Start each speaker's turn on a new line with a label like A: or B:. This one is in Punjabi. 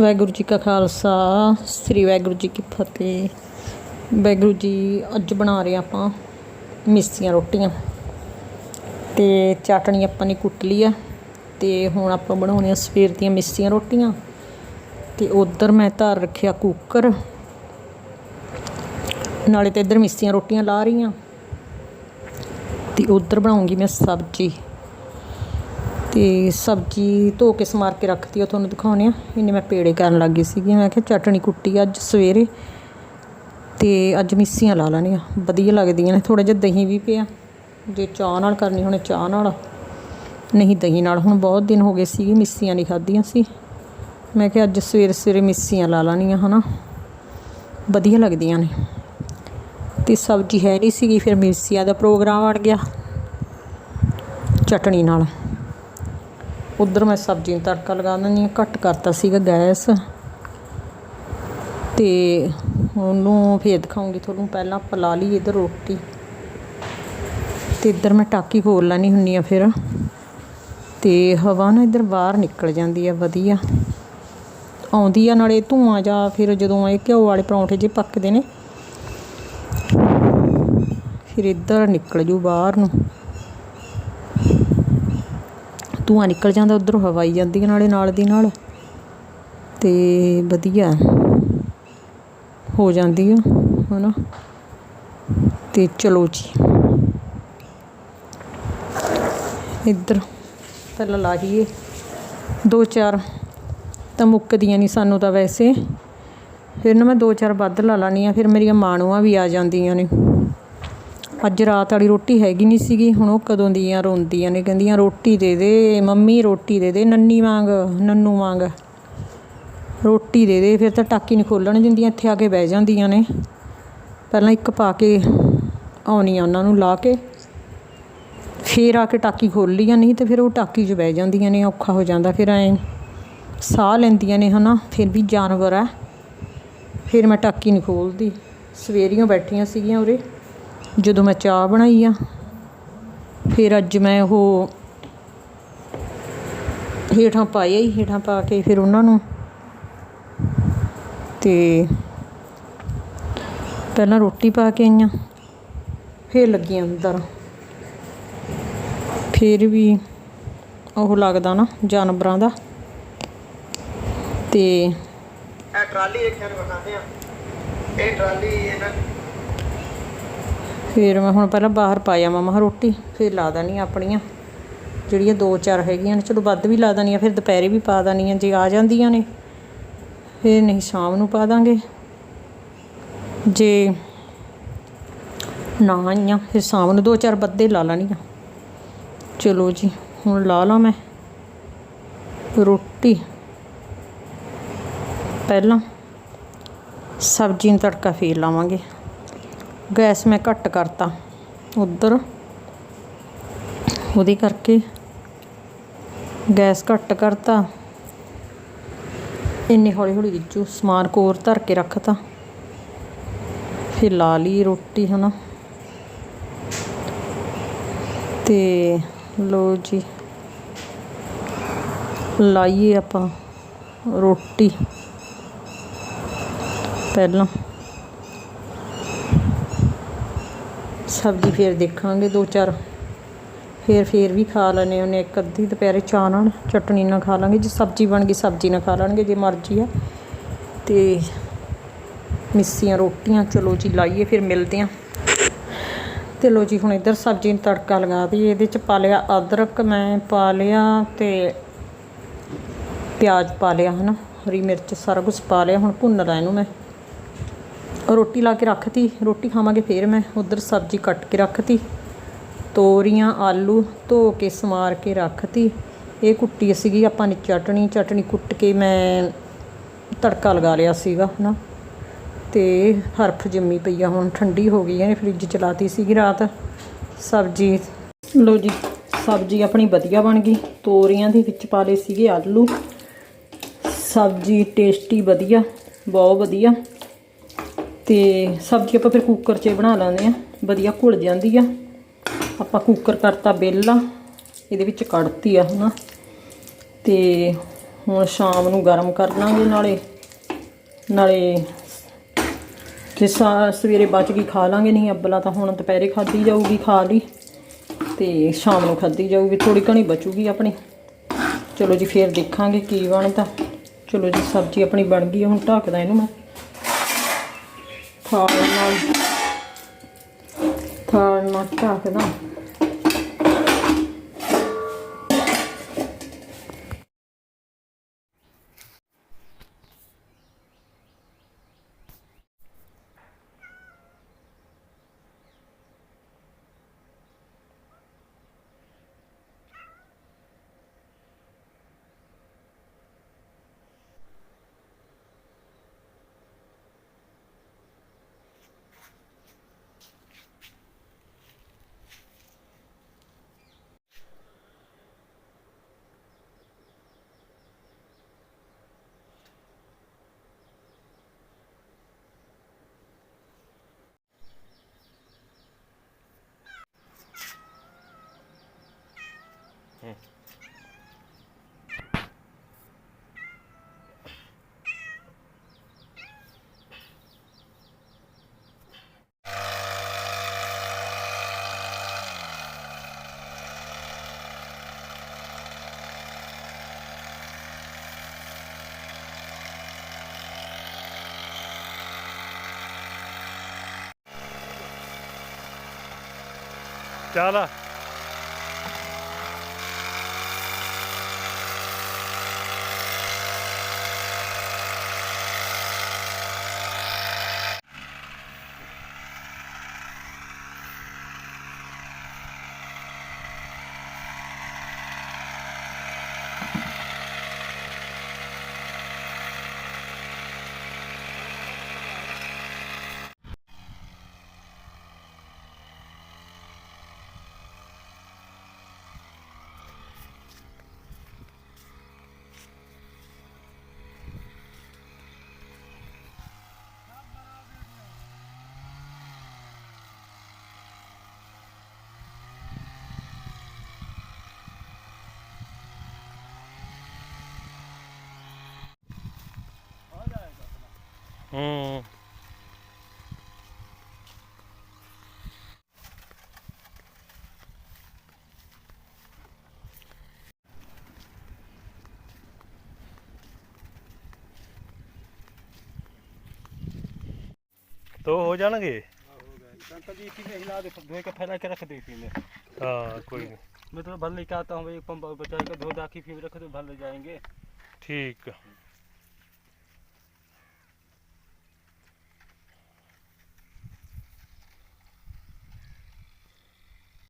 A: ਵਾਹਿਗੁਰੂ ਜੀ ਕਾ ਖਾਲਸਾ, ਸ੍ਰੀ ਵਾਹਿਗੁਰੂ ਜੀ ਕੀ ਫਤਿਹ। ਵਾਹਿਗੁਰੂ ਜੀ, ਅੱਜ ਬਣਾ ਰਹੇ ਆਪਾਂ ਮਿੱਸੀਆਂ ਰੋਟੀਆਂ। ਤੇ ਚਟਣੀ ਆਪਾਂ ਨੇ ਕੁੱਟ ਲਈ ਆ, ਤੇ ਹੁਣ ਆਪਾਂ ਬਣਾਉਣੀਆਂ ਸਵੇਰ ਦੀਆਂ ਮਿੱਸੀਆਂ ਰੋਟੀਆਂ। ਤੇ ਉਧਰ ਮੈਂ ਧਰ ਰੱਖਿਆ ਕੁੱਕਰ ਨਾਲੇ ਤੇ ਇੱਧਰ ਮਿੱਸੀਆਂ ਰੋਟੀਆਂ ਲਾ ਰਹੀ ਰਹੀਆਂ ਤੇ ਉਧਰ ਬਣਾਉਂਗੀ ਮੈਂ ਸਬਜ਼ੀ। ਤੇ ਸਬਜ਼ੀ ਧੋ ਕੇ ਸਮਾਰ ਕੇ ਰੱਖਤੀ, ਉਹ ਤੁਹਾਨੂੰ ਦਿਖਾਉਣੇ ਆ ਇਹਨੇ ਮੈਂ ਪੇੜੇ ਕਰਨ ਲੱਗੀ ਸੀਗੀ, ਮੈਂ ਕਿਹਾ ਚਟਣੀ ਕੁੱਟੀ ਅੱਜ ਸਵੇਰੇ ਤੇ ਅੱਜ ਮਿੱਸੀਆਂ ਲਾ ਲੈਣੀਆਂ। ਵਧੀਆ ਲੱਗਦੀਆਂ ਨੇ ਥੋੜਾ ਜਿਹਾ ਦਹੀਂ ਵੀ ਪਿਆ। ਜੇ ਚਾਹ ਨਾਲ ਕਰਨੀ ਹੋਣੇ, ਚਾਹ ਨਾਲ। ਨਹੀਂ, ਦਹੀਂ ਨਾਲ ਹੁਣ ਬਹੁਤ ਦਿਨ ਹੋ ਗਏ ਸੀਗੇ, ਮਿੱਸੀਆਂ ਨਹੀਂ ਖਾਧੀਆਂ ਸੀ। ਮੈਂ ਕਿਹਾ ਅੱਜ ਸਵੇਰੇ ਸਵੇਰੇ ਮਿੱਸੀਆਂ ਲਾ ਲੈਣੀਆਂ, ਹਨਾ। ਵਧੀਆ ਲੱਗਦੀਆਂ ਨੇ। ਤੇ ਸਬਜ਼ੀ ਹੈ ਨਹੀਂ ਸੀਗੀ, ਫਿਰ ਮਿਰਸੀਆਂ ਦਾ ਪ੍ਰੋਗਰਾਮ ਅੜ ਗਿਆ। ਚਟਣੀ ਨਾਲ। ਉਧਰ ਮੈਂ ਸਬਜ਼ੀ ਨੂੰ ਤੜਕਾ ਲਗਾ ਦਿੰਦੀ ਹਾਂ। ਘੱਟ ਕਰਤਾ ਸੀਗਾ ਗੈਸ। ਤੇ ਉਹਨੂੰ ਫੇਰ ਦਿਖਾਉਂਗੀ ਤੁਹਾਨੂੰ। ਪਹਿਲਾਂ ਪਲਾ ਲਈ ਇਧਰ ਰੋਟੀ। ਤੇ ਇੱਧਰ ਮੈਂ ਟਾਕੀ ਖੋਲ ਲੈਣੀ ਹੁੰਨੀ ਆ ਫਿਰ। ਤੇ ਹਵਾ ਨਾ ਇੱਧਰ ਬਾਹਰ ਨਿਕਲ ਜਾਂਦੀ ਆ, ਵਧੀਆ। ਆਉਂਦੀ ਆ ਨਾਲੇ ਧੂਆਂ ਜਾਂ ਫਿਰ ਜਦੋਂ ਇਹ ਘਿਓ ਵਾਲੇ ਪਰੌਂਠੇ ਜੇ ਪੱਕਦੇ ਨੇ, ਫਿਰ ਇੱਧਰ ਨਿਕਲ ਜੂ ਬਾਹਰ ਨੂੰ। ਧੂਆਂ ਨਿਕਲ ਜਾਂਦਾ, ਉਧਰੋਂ ਹਵਾ ਆਈ ਜਾਂਦੀ ਹੈ ਨਾਲੇ ਨਾਲ ਦੀ ਨਾਲ। ਤੇ ਵਧੀਆ। ਹੋ ਜਾਂਦੀ ਆ, ਹਨਾ? ਤੇ ਚਲੋ ਜੀ। ਇੱਧਰ ਪਹਿਲਾਂ ਲਾਹੀਏ। ਦੋ ਚਾਰ ਤਾਂ ਮੁੱਕਦੀਆਂ ਨਹੀਂ ਸਾਨੂੰ ਤਾਂ ਵੈਸੇ। ਫਿਰ ਨਾ ਮੈਂ ਦੋ ਚਾਰ ਵੱਧ ਲਾ ਲਾਨੀ ਆ, ਫਿਰ ਮੇਰੀਆਂ ਮਾਣੂਆਂ ਵੀ ਆ ਜਾਂਦੀਆਂ ਨੇ। ਅੱਜ ਰਾਤ ਵਾਲੀ ਰੋਟੀ ਹੈਗੀ ਨਹੀਂ ਸੀਗੀ, ਹੁਣ ਉਹ ਕਦੋਂ ਦੀਆਂ ਰੋਂਦੀਆਂ ਨੇ? ਕਹਿੰਦੀਆਂ ਰੋਟੀ ਦੇ ਦੇ, ਮੰਮੀ ਰੋਟੀ ਦੇ ਦੇ, ਨੰਨੀ ਵਾਂਗ, ਨੰਨੂ ਵਾਂਗ। ਰੋਟੀ ਦੇ ਦੇ, ਫਿਰ ਤਾਂ ਟਾਕੀ ਨਹੀਂ ਖੋਲਣ ਦਿੰਦੀਆਂ, ਇੱਥੇ ਆ ਕੇ ਬਹਿ ਜਾਂਦੀਆਂ ਨੇ। ਪਹਿਲਾਂ ਇੱਕ ਪਾ ਕੇ ਆਉਣੀ ਆ ਉਹਨਾਂ ਨੂੰ ਲਾ ਕੇ। ਫਿਰ ਆ ਕੇ ਟਾਕੀ ਖੋਲ੍ਹੀਆਂ ਨਹੀਂ ਤੇ ਫਿਰ ਉਹ ਟਾਕੀ 'ਚ ਬਹਿ ਜਾਂਦੀਆਂ ਨੇ, ਔਖਾ ਹੋ ਜਾਂਦਾ, ਫਿਰ ਐ ਸਾਹ ਲੈਂਦੀਆਂ ਨੇ ਹਨਾ, ਫਿਰ ਵੀ ਜਾਨਵਰ ਆ। ਫਿਰ ਮੈਂ ਟਾਕੀ ਨਹੀਂ ਖੋਲਦੀ ਸਵੇਰੀਆਂ ਬੈਠੀਆਂ ਸੀਗੀਆਂ ਉਰੇ। ਜਦੋਂ ਮੈਂ ਚਾਹ ਬਣਾਈ ਆ, ਫਿਰ ਅੱਜ ਮੈਂ ਉਹ ਹੇਠਾਂ ਪਾਇਆ ਹੀ ਹੇਠਾਂ ਪਾ ਕੇ ਫਿਰ ਉਹਨਾਂ ਨੂੰ। ਤੇ ਪਹਿਲਾਂ ਰੋਟੀ ਪਾ ਕੇ ਆਈਆਂ, ਫਿਰ ਲੱਗੀਆਂ ਅੰਦਰ। ਫਿਰ ਵੀ ਉਹ ਲੱਗਦਾ ਨਾ ਜਾਨਵਰਾਂ ਦਾ। ਤੇ
B: ਇਹ ਟਰਾਲੀ ਇੱਕ ਖੈਰ ਵਿਖਾਉਂਦੇ ਆ। ਇਹ ਟਰਾਲੀ ਇਹਨਾਂ
A: ਫਿਰ ਮੈਂ ਹੁਣ ਪਹਿਲਾਂ ਬਾਹਰ ਪਾਇਆ ਮਮਾ ਰੋਟੀ, ਫਿਰ ਲਾ ਦੇਣੀ ਆਪਣੀਆਂ। ਜਿਹੜੀਆਂ ਦੋ ਚਾਰ ਹੈਗੀਆਂ ਨੇ, ਚਲੋ ਵੱਧ ਵੀ ਲਾ ਦੇਣੀਆਂ ਫਿਰ ਦੁਪਹਿਰੇ ਵੀ ਪਾ ਦੇਣੀ ਆ ਜੇ ਆ ਜਾਂਦੀਆਂ ਨੇ, ਫਿਰ ਨਹੀਂ ਸ਼ਾਮ ਨੂੰ ਪਾ ਦਾਂਗੇ। ਜੇ ਨਾ ਆਈਆਂ, ਫਿਰ ਸ਼ਾਮ ਨੂੰ ਦੋ ਚਾਰ ਬੱਦੇ ਲਾ ਲੈਣੀਆਂ। ਚਲੋ ਜੀ, ਹੁਣ ਲਾ ਲਾਂ ਮੈਂ ਰੋਟੀ। ਪਹਿਲਾਂ ਸਬਜ਼ੀ ਨੂੰ ਤੜਕਾ ਫੇਰ ਲਾਵਾਂਗੇ। ਗੈਸ ਮੈਂ ਘੱਟ ਕਰਤਾ। ਉਧਰ। ਉਹਦੇ ਕਰਕੇ ਗੈਸ ਘੱਟ ਕਰਤਾ। ਇੰਨੇ ਹੌਲੀ ਹੌਲੀ ਰਿੱਝੂ। ਸਮਾਨ ਕੋਰ ਧਰ ਕੇ ਰੱਖਤਾ। ਫਿਰ ਲਾ ਲਈ ਰੋਟੀ, ਹਨਾ। ਤੇ ਲੋ ਜੀ। ਲਾਈਏ ਆਪਾਂ ਰੋਟੀ। ਪਹਿਲਾਂ। ਸਬਜ਼ੀ ਫੇਰ ਦੇਖਾਂਗੇ ਦੋ ਚਾਰ। ਫੇਰ ਫੇਰ ਵੀ ਖਾ ਲੈਣੇ ਉਹਨੇ ਇੱਕ ਅੱਧੀ ਦੁਪਹਿਰੇ ਚਾਹ ਨਾਲ ਚਟਣੀ ਨਾਲ ਖਾ ਲਾਂਗੇ। ਜੇ ਸਬਜ਼ੀ ਬਣ ਗਈ, ਸਬਜ਼ੀ ਨਾਲ ਖਾ ਲੈਣਗੇ, ਜੇ ਮਰਜ਼ੀ ਆ। ਤੇ ਮਿੱਸੀਆਂ ਰੋਟੀਆਂ, ਚਲੋ ਜੀ ਲਾਈਏ, ਫਿਰ ਮਿਲਦੇ ਆਂ। ਤੇ ਲੋ ਜੀ, ਹੁਣ ਇੱਧਰ ਸਬਜ਼ੀ ਨੂੰ ਤੜਕਾ ਲਗਾ ਦਈਏ। ਇਹਦੇ ਚ ਪਾ ਲਿਆ ਅਦਰਕ, ਮੈਂ ਪਾ ਲਿਆ ਤੇ ਪਿਆਜ਼ ਪਾ ਲਿਆ, ਹਨਾ। ਹਰੀ ਮਿਰਚ, ਸਾਰਾ ਕੁਝ ਪਾ ਲਿਆ। ਹੁਣ ਭੁੰਨ ਲਾ ਇਹਨੂੰ ਮੈਂ। ਰੋਟੀ ਲਾ ਕੇ ਰੱਖਤੀ, ਰੋਟੀ ਖਾਵਾਂਗੇ ਫੇਰ ਮੈਂ। ਉਧਰ ਸਬਜ਼ੀ ਕੱਟ ਕੇ ਰੱਖਤੀ, ਤੋਰੀਆਂ, ਆਲੂ ਧੋ ਕੇ ਸਮਾਰ ਕੇ ਰੱਖਤੀ। ਇਹ ਕੁੱਟੀ ਸੀਗੀ ਆਪਾਂ ਨੇ ਚਟਣੀ ਚਟਣੀ ਕੁੱਟ ਕੇ ਮੈਂ ਤੜਕਾ ਲਗਾ ਲਿਆ ਸੀਗਾ ਹਨਾ। ਤੇ ਹਰਫ ਜੰਮੀ ਪਈ ਆ, ਹੁਣ ਠੰਡੀ ਹੋ ਗਈ ਹੈ ਫ੍ਰਿਜ ਚਲਾਤੀ ਸੀਗੀ ਰਾਤ। ਸਬਜ਼ੀ ਲੋ ਜੀ, ਸਬਜ਼ੀ ਆਪਣੀ ਵਧੀਆ ਬਣ ਗਈ। ਤੋਰੀਆਂ ਦੇ ਵਿੱਚ ਪਾ ਲਏ ਸੀਗੇ ਆਲੂ। ਸਬਜ਼ੀ ਟੇਸਟੀ ਵਧੀਆ, ਬਹੁਤ ਵਧੀਆ। ਤੇ ਸਬਜ਼ੀ ਆਪਾਂ ਫਿਰ ਕੁੱਕਰ 'ਚ ਬਣਾ ਲੈਂਦੇ ਆ ਵਧੀਆ ਘੁਲ ਜਾਂਦੀ ਆ। ਆਪਾਂ ਕੁੱਕਰ ਕਰਤਾ ਬੇਲਾ ਇਹਦੇ ਵਿੱਚ ਕੱਢਤੀ ਆ ਹਨਾ। ਤੇ ਹੁਣ ਸ਼ਾਮ ਨੂੰ ਗਰਮ ਕਰ ਲਾਂਗੇ ਨਾਲੇ। ਨਾਲੇ ਜੇ ਸਾ- ਸਵੇਰੇ ਬਚ ਗਈ ਖਾ ਲਾਂਗੇ ਨਹੀਂ ਅੱਬਲਾ ਤਾਂ ਹੁਣ ਦੁਪਹਿਰੇ ਖਾਧੀ ਜਾਊਗੀ ਖਾ ਲਈ। ਤੇ ਸ਼ਾਮ ਨੂੰ ਖਾਧੀ ਜਾਊਗੀ ਥੋੜੀ ਘਣੀ ਬਚੂਗੀ ਆਪਣੀ। ਚਲੋ ਜੀ ਫੇਰ ਦੇਖਾਂਗੇ ਕੀ ਬਣਦਾ। ਚਲੋ ਜੀ ਸਬਜ਼ੀ ਆਪਣੀ ਬਣ ਗਈ ਹੈ, ਹੁਣ ਢੱਕਦਾ ਇਹਨੂੰ ਮੈਂ। Parmak. Parmakta arkadan. ਨਾਲ ਢੱਕਦਾ
C: ਹੂੰ तो हो जाएंगे
D: अंकल जी इसी में हिला दे धोए के फैला के रख दे इसी में
C: हाँ कोई नहीं
D: मैं तो भर लेके आता हूँ एक पंप बचा के धो धा के फिर रख दो भर ले जाएंगे
C: ठीक